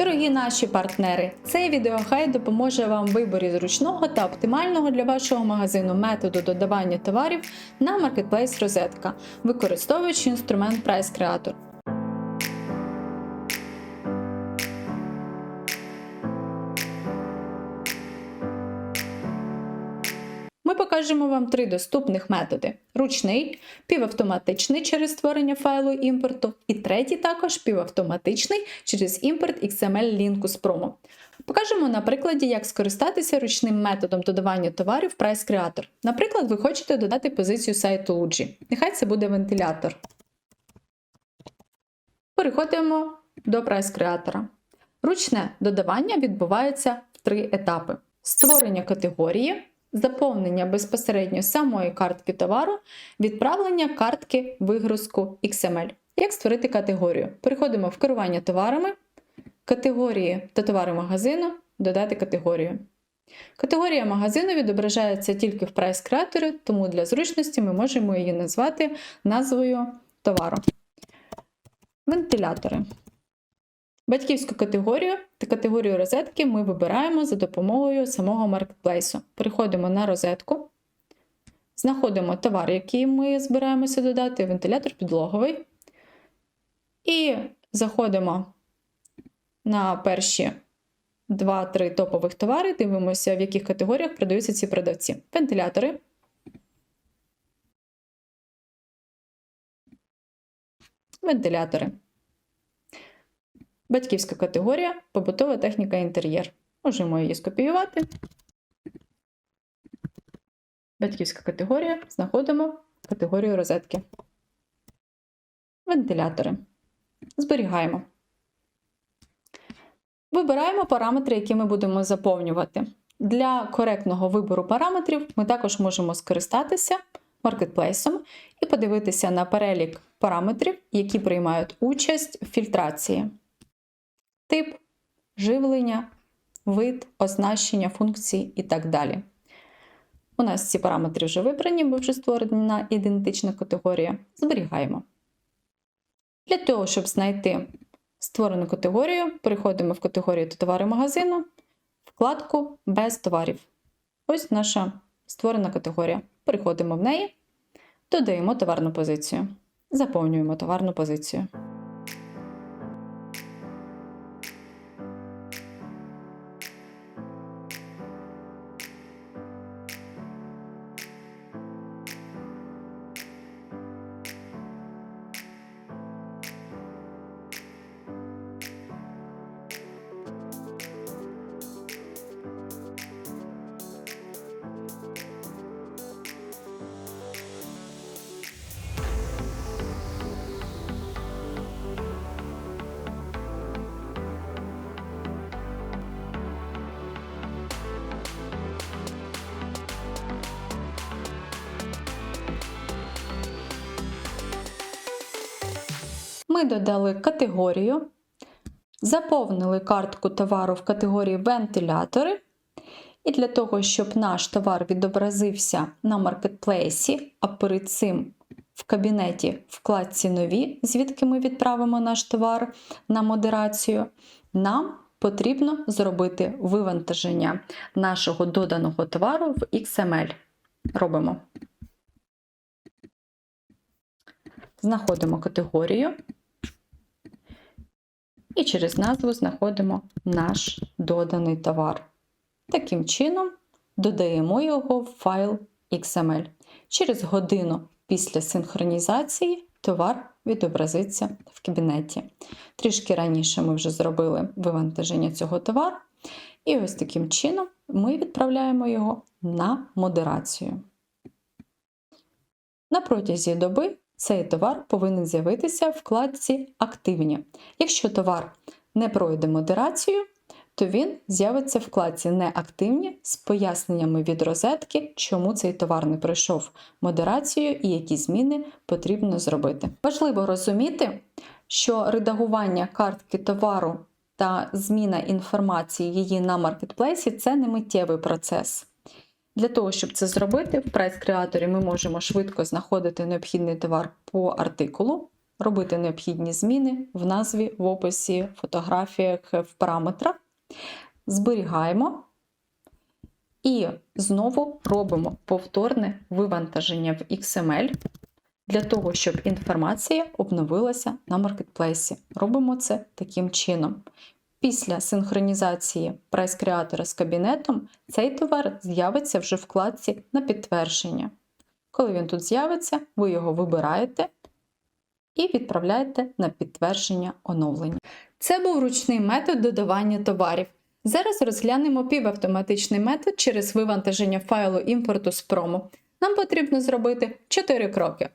Дорогі наші партнери, цей відеогайд допоможе вам в виборі зручного та оптимального для вашого магазину методу додавання товарів на Marketplace Розетка, використовуючи інструмент Price Creator. Ми покажемо вам три доступних методи: ручний, півавтоматичний через створення файлу імпорту, і третій також півавтоматичний через імпорт XML лінку з промо. Покажемо на прикладі, як скористатися ручним методом додавання товарів в Price Creator. Наприклад, ви хочете додати позицію сайту Luigi. Нехай це буде вентилятор. Переходимо до Price Creator. Ручне додавання відбувається в три етапи: створення категорії, заповнення безпосередньо самої картки товару, відправлення картки вигрузку XML. Як створити категорію? Переходимо в керування товарами, категорії та товари магазину, додати категорію. Категорія магазину відображається тільки в Price Creator, тому для зручності ми можемо її назвати назвою товару. Вентилятори. Батьківську категорію та категорію розетки ми вибираємо за допомогою самого маркетплейсу. Переходимо на розетку, знаходимо товар, який ми збираємося додати, вентилятор підлоговий. І заходимо на перші 2-3 топових товари, дивимося, в яких категоріях продаються ці продавці. Вентилятори. Вентилятори. Батьківська категорія побутова техніка інтер'єр. Можемо її скопіювати. Батьківська категорія. Знаходимо категорію розетки. Вентилятори. Зберігаємо. Вибираємо параметри, які ми будемо заповнювати. Для коректного вибору параметрів ми також можемо скористатися маркетплейсом і подивитися на перелік параметрів, які приймають участь в фільтрації тип, живлення, вид, оснащення функцій і так далі. У нас ці параметри вже вибрані, бо вже створена ідентична категорія. Зберігаємо. Для того, щоб знайти створену категорію, переходимо в категорію товари магазину, вкладку Без товарів. Ось наша створена категорія. Переходимо в неї, додаємо товарну позицію. Заповнюємо товарну позицію. Ми додали категорію, заповнили картку товару в категорії вентилятори. І для того, щоб наш товар відобразився на маркетплейсі, а перед цим в кабінеті вкладці нові, звідки ми відправимо наш товар на модерацію, нам потрібно зробити вивантаження нашого доданого товару в XML. Робимо. Знаходимо категорію і через назву знаходимо наш доданий товар. Таким чином, додаємо його в файл XML. Через годину після синхронізації товар відобразиться в кабінеті. Трішки раніше ми вже зробили вивантаження цього товару. І ось таким чином ми відправляємо його на модерацію. На протязі доби цей товар повинен з'явитися в вкладці Активні. Якщо товар не пройде модерацію, то він з'явиться в вкладці Неактивні з поясненнями від розетки, чому цей товар не пройшов модерацію і які зміни потрібно зробити. Важливо розуміти, що редагування картки товару та зміна інформації її на маркетплейсі це не миттєвий процес. Для того, щоб це зробити, в прайс-креаторі ми можемо швидко знаходити необхідний товар по артикулу, робити необхідні зміни в назві, в описі, фотографіях, в параметрах. Зберігаємо і знову робимо повторне вивантаження в XML для того, щоб інформація обновилася на маркетплейсі. Робимо це таким чином. Після синхронізації прайс-креатора з кабінетом цей товар з'явиться вже в вкладці на підтвердження. Коли він тут з'явиться, ви його вибираєте і відправляєте на підтвердження оновлення. Це був ручний метод додавання товарів. Зараз розглянемо півавтоматичний метод через вивантаження файлу імпорту з промо. Нам потрібно зробити 4 кроки.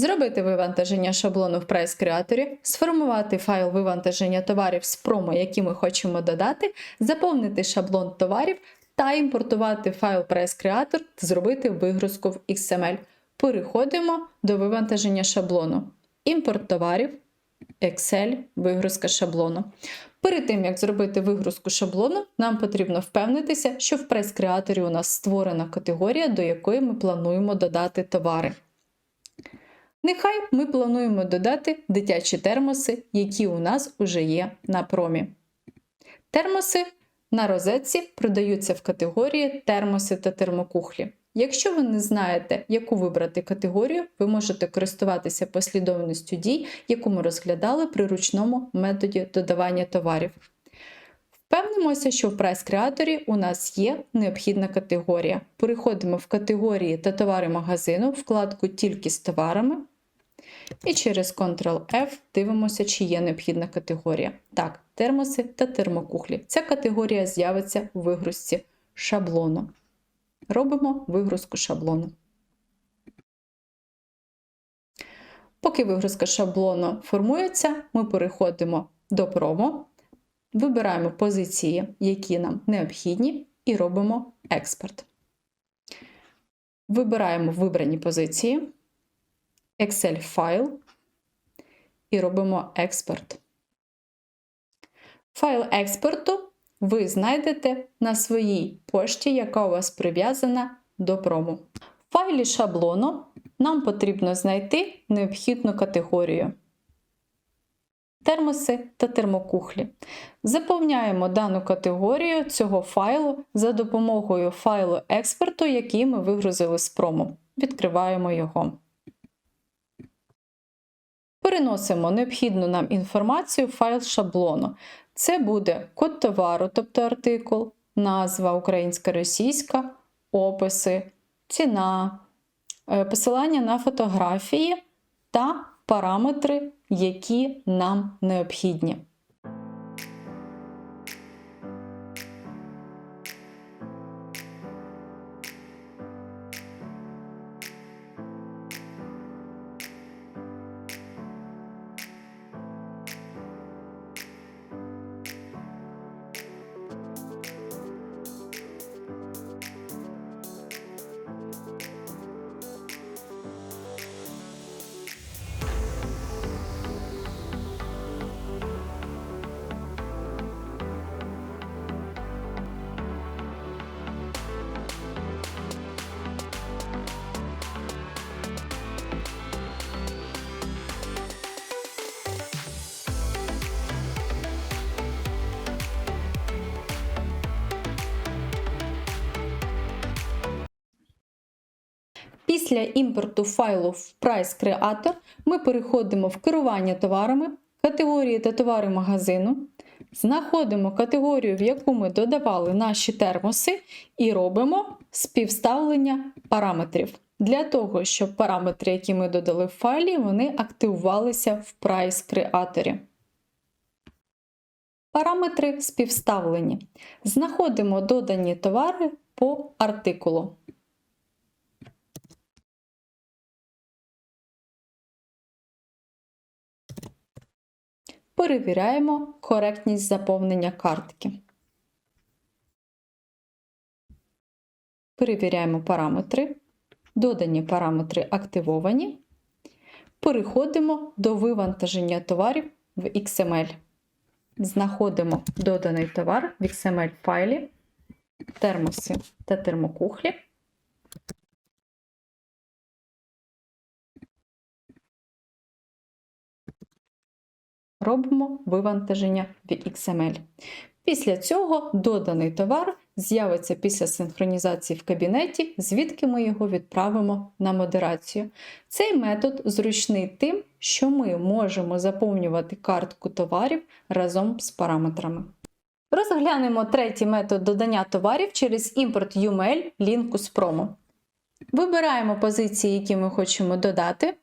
Зробити вивантаження шаблону в прайс-креаторі, сформувати файл вивантаження товарів з промо, які ми хочемо додати, заповнити шаблон товарів та імпортувати файл прайс-креатор зробити вигрузку в XML. Переходимо до вивантаження шаблону. Імпорт товарів, Excel, вигрузка шаблону. Перед тим, як зробити вигрузку шаблону, нам потрібно впевнитися, що в прайс-креаторі у нас створена категорія, до якої ми плануємо додати товари. Нехай ми плануємо додати дитячі термоси, які у нас уже є на промі. Термоси на розетці продаються в категорії термоси та термокухлі. Якщо ви не знаєте, яку вибрати категорію, ви можете користуватися послідовністю дій, яку ми розглядали при ручному методі додавання товарів. Впевнимося, що в прайс-креаторі у нас є необхідна категорія. Переходимо в категорії та товари магазину, вкладку Тільки з товарами. І через Ctrl-F дивимося, чи є необхідна категорія. Так, термоси та термокухлі. Ця категорія з'явиться в вигрузці шаблону. Робимо вигрузку шаблону. Поки вигрузка шаблону формується, ми переходимо до промо, вибираємо позиції, які нам необхідні, і робимо експорт. Вибираємо вибрані позиції, Excel файл і робимо експорт. Файл експорту ви знайдете на своїй пошті, яка у вас прив'язана до прому. В файлі шаблону нам потрібно знайти необхідну категорію. Термоси та термокухлі. Заповняємо дану категорію цього файлу за допомогою файлу експорту, який ми вигрузили з прому. Відкриваємо його. Переносимо необхідну нам інформацію в файл шаблону. Це буде код товару, тобто артикул, назва українська російська, описи, ціна, е, посилання на фотографії та параметри, які нам необхідні. Після імпорту файлу в Price Creator ми переходимо в керування товарами, категорії та товари магазину, знаходимо категорію, в яку ми додавали наші термоси, і робимо співставлення параметрів. Для того, щоб параметри, які ми додали в файлі, вони активувалися в Price Creator. Параметри співставлені. Знаходимо додані товари по артикулу. Перевіряємо коректність заповнення картки. Перевіряємо параметри. Додані параметри активовані. Переходимо до вивантаження товарів в XML. Знаходимо доданий товар в XML файлі, термоси та термокухлі. Робимо вивантаження в XML. Після цього доданий товар з'явиться після синхронізації в кабінеті, звідки ми його відправимо на модерацію. Цей метод зручний тим, що ми можемо заповнювати картку товарів разом з параметрами. Розглянемо третій метод додання товарів через імпорт UML лінку з промо. Вибираємо позиції, які ми хочемо додати.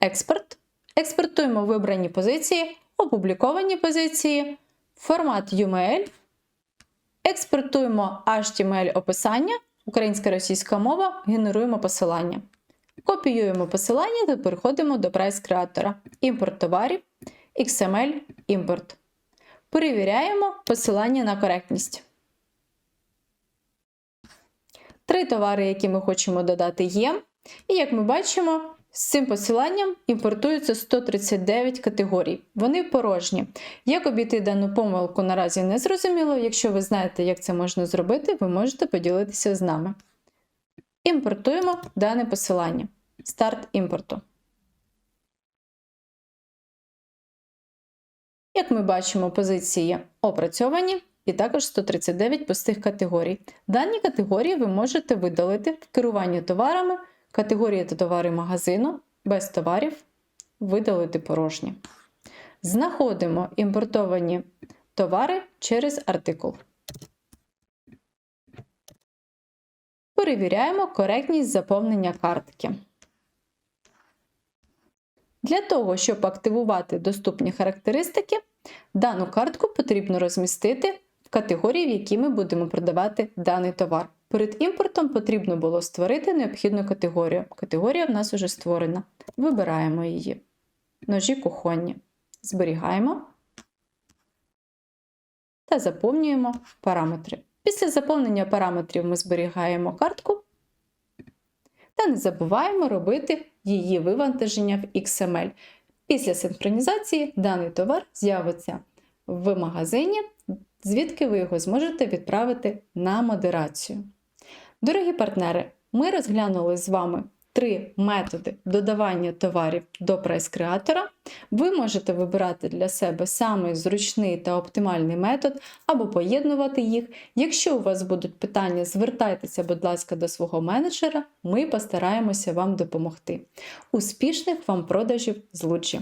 Експорт. Експортуємо вибрані позиції, опубліковані позиції, формат UML. Експортуємо HTML описання, українська російська мова, генеруємо посилання. Копіюємо посилання та переходимо до прайс-креатора. Імпорт товарів, XML, імпорт. Перевіряємо посилання на коректність. Три товари, які ми хочемо додати, є. І як ми бачимо, з цим посиланням імпортується 139 категорій. Вони порожні. Як обійти дану помилку наразі не зрозуміло. Якщо ви знаєте, як це можна зробити, ви можете поділитися з нами. Імпортуємо дане посилання. Старт імпорту. Як ми бачимо, позиції опрацьовані і також 139 пустих категорій. Дані категорії ви можете видалити в керуванні товарами, категорії та товари магазину, без товарів, видалити порожні. Знаходимо імпортовані товари через артикул. Перевіряємо коректність заповнення картки. Для того, щоб активувати доступні характеристики, дану картку потрібно розмістити в категорії, в якій ми будемо продавати даний товар. Перед імпортом потрібно було створити необхідну категорію. Категорія в нас вже створена. Вибираємо її. Ножі кухонні. Зберігаємо та заповнюємо параметри. Після заповнення параметрів ми зберігаємо картку та не забуваємо робити її вивантаження в XML. Після синхронізації даний товар з'явиться в магазині, звідки ви його зможете відправити на модерацію. Дорогі партнери, ми розглянули з вами три методи додавання товарів до прайс-креатора. Ви можете вибирати для себе самий зручний та оптимальний метод або поєднувати їх. Якщо у вас будуть питання, звертайтеся, будь ласка, до свого менеджера, ми постараємося вам допомогти. Успішних вам продажів з Луджі!